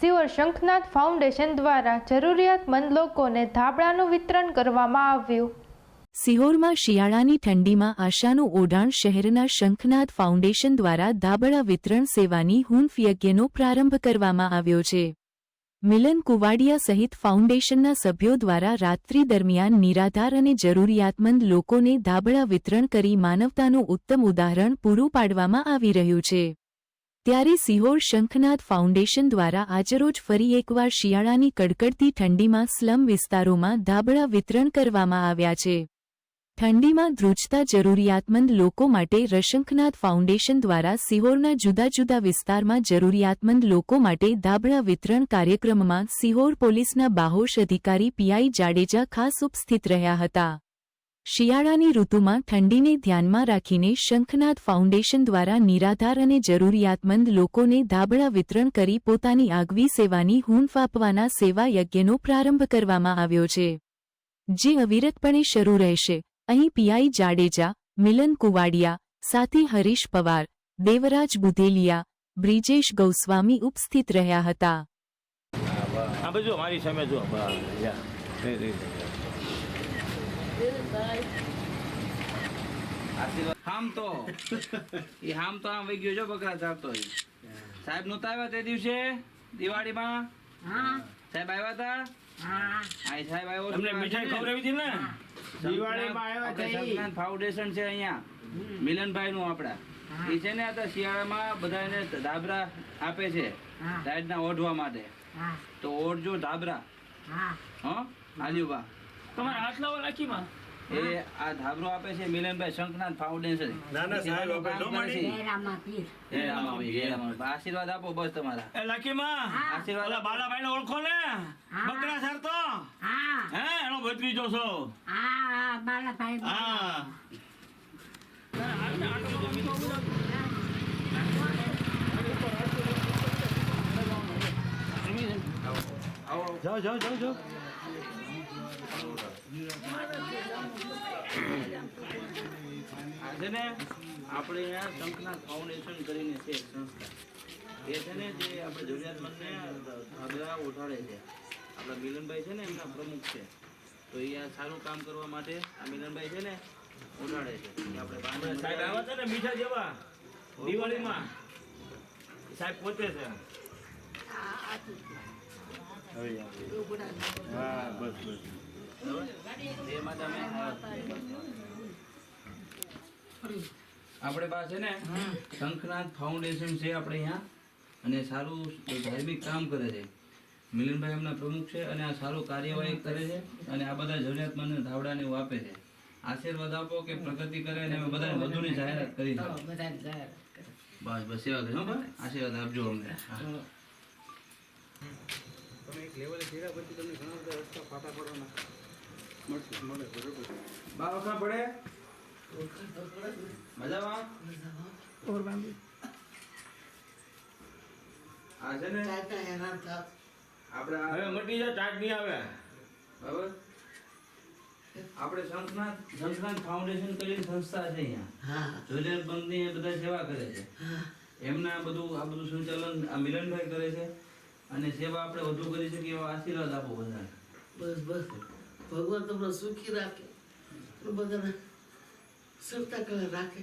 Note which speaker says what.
Speaker 1: Sihor Shankhnath foundation દ્વારા જરૂરિયાતમંદ લોકોને ધાબળાનું વિતરણ કરવામાં આવ્યું.
Speaker 2: સિહોરમાં શિયાળાની ઠંડીમાં આશાનું ઓઢાણ શહેરના શંખનાથ ફાઉન્ડેશન દ્વારા ધાબળા વિતરણ સેવાની હૂંફ પ્રારંભ કરવામાં આવ્યો છે. મિલન કુવાડિયા સહિત ફાઉન્ડેશનના સભ્યો દ્વારા રાત્રિ દરમિયાન નિરાધાર અને જરૂરિયાતમંદ લોકોને ધાબળા વિતરણ કરી માનવતાનું ઉત્તમ ઉદાહરણ પૂરું પાડવામાં આવી રહ્યું છે. ત્યારે સિહોર શંખનાથ ફાઉન્ડેશન દ્વારા આજરોજ ફરી એકવાર શિયાળાની કડકડતી ઠંડીમાં સ્લમ વિસ્તારોમાં ધાબળા વિતરણ કરવામાં આવ્યા છે. ઠંડીમાં ધ્રુજતા જરૂરિયાતમંદ લોકો માટે રશંખનાથ ફાઉન્ડેશન દ્વારા સિહોરના જુદા જુદા વિસ્તારમાં જરૂરિયાતમંદ લોકો માટે ધાબળા વિતરણ કાર્યક્રમમાં સિહોર પોલીસના બાહોશ અધિકારી પીઆઈ જાડેજા ખાસ ઉપસ્થિત રહ્યા હતા. શિયાળાની ઋતુમાં ઠંડીને ધ્યાનમાં રાખીને શંખનાથ ફાઉન્ડેશન દ્વારા નિરાધાર અને જરૂરિયાતમંદ લોકોને ધાબળા વિતરણ કરી પોતાની આગવી સેવાની હૂંફ આપવાના સેવા યજ્ઞનો પ્રારંભ કરવામાં આવ્યો છે. જે અવિરતપણે શરૂ રહેશે. અહીં પીઆઈ જાડેજા, મિલન કુવાડિયા, સાથે હરીશ પવાર, દેવરાજ બુધેલિયા, બ્રિજેશ ગૌસ્વામી ઉપસ્થિત રહ્યા હતા.
Speaker 3: હામ તો. એ હામ તો આમ વહી ગયો છો બકરા ચાલતો સાહેબ નહોતા આવ્યા તે દિવસે દિવાળીમાં? સાહેબ આવ્યા હતા હા. સાહેબ આવ્યો
Speaker 4: તમને મીઠાઈ ખવડાવી હતી ને?
Speaker 3: દિવાળીમાં આવ્યા ફાઉન્ડેશન છે અહીંયા. મિલનભાઈ નું આપડા એ છે ને આ શિયાળામાં બધાને ધાબરા આપે છે. સાઈડના ઓઢવા માટે. તો ઓઢજો ધાબરા. હા. આલ્યુબા
Speaker 4: તમારા હાથ લાવો લાખીમાં
Speaker 3: એ આ ધાબરો આપે છે મિલનભાઈ શંખનાથ ફાઉન્ડેશન
Speaker 4: ના, ના, સાહેબ,
Speaker 3: કામ. આશીર્વાદ આપો બસ તમારા.
Speaker 4: એ લાખીમાં?
Speaker 3: આશીર્વાદ
Speaker 4: ઓલા બાલાભાઈ ને ઓળખો ને? બકરા સારતો હે. એનો ભત્રીજો છો? હા જાઓ જાઓ જાઓ જાઓ.
Speaker 3: આ છે ને આપણે અહીંયા શંખનાથ ફાઉન્ડેશન કરીને છે એક સંસ્થા. એ છે ને જે આપણે જરૂરિયાતમંદને ધાબળા ઉઠાડે છે. આપણા મિલનભાઈ છે ને એમના પ્રમુખ છે. તો એ આ સારું કામ કરવા માટે આ મિલનભાઈ છે ને ઉઠાડે છે. આપણે
Speaker 4: સાહેબ હતા ને મીઠા જેવા. દિવાળીમાં. સાહેબ પોતે છે. હા બસ બસ.
Speaker 3: આપણે પાસે ને શંખનાથ ફાઉન્ડેશન છે આપણે અહીંયા. અને સારું ધાર્મિક કામ કરે છે. મિલનભાઈ એમના પ્રમુખ છે અને આ સારું કાર્યવાહી કરે છે અને આ બધા જરૂરિયાતમંદ ધાવડાને એવું આપે છે. આશીર્વાદ આપો કે પ્રગતિ કરે અને અમે બધાને વધુની જાહેરાત કરી બસ બસ સેવા કરી આશીર્વાદ આપજો અમને. હા. બા વખત પડે? મજામાં? આ છે ને? આપણે
Speaker 4: હવે મટી જાય ટાટ નહીં આવે.
Speaker 3: બરાબર? આપણે શંખનાથ શંખનાથ ફાઉન્ડેશન કરીને સંસ્થા છે અહીંયા. જરૂરિયાતમંદની એ બધા સેવા કરે છે. એમના બધું આ બધું સંચાલન આ મિલનભાઈ કરે છે. અને સેવા આપણે વધુ કરી શકીએ એવા આશીર્વાદ આપો બધાને.
Speaker 5: બસ બસ. ભગવાન તમને સુખી રાખે. બધાને સરતા કલા રાખે.